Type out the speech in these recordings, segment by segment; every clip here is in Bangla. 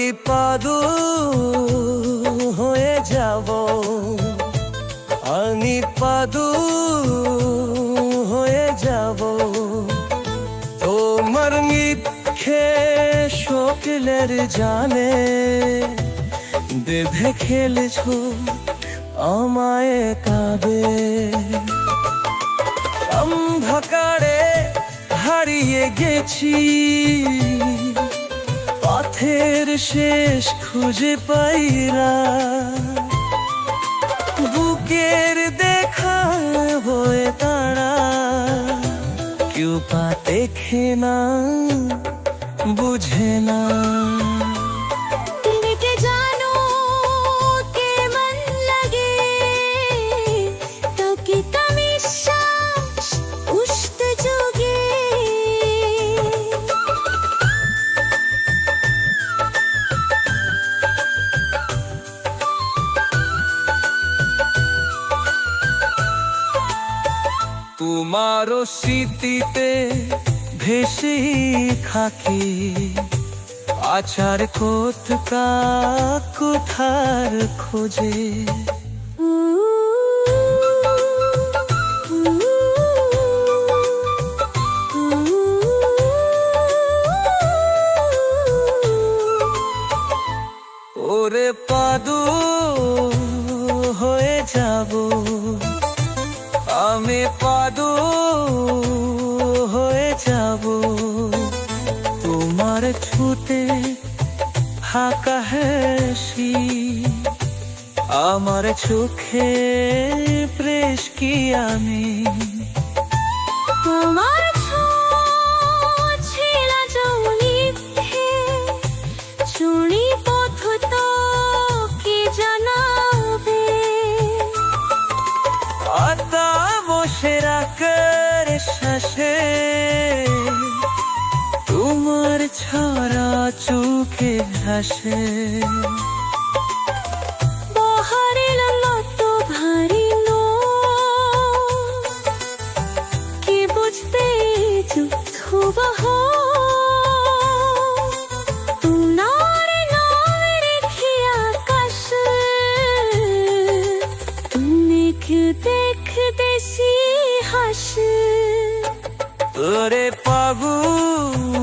বিপদু হয়ে যাব। পাদু হয়ে যাব। তোমার খে শোকলের জানে বেঁধে খেলেছ আমায় কাবে অন্ধকারে হারিয়ে গেছি। শেষ খুঁজে পাইরা বুকের দেখা হয়ে তারা কেউ পা দেখে না বুঝে তোমারও স্মৃতিতে ভেসে খাকি আচার কোথকা কোথার খোঁজে। ফাঁকা হাসি আমার চোখে প্রেস কি আমি? তোমার ছিল জলিতে চুরি পথ তো কি জানাবে? আতা বসে রাখার শ্বাসে রেখে আকাশ। তুমি কি দেখ দেশি হাস। তোরে হয়ে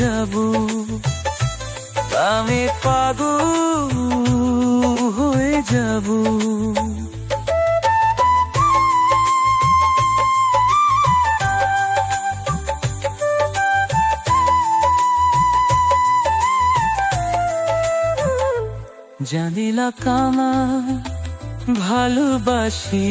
যাব আমি পাবো হয়ে যাব। জানিলা কামা ভালোবাসি।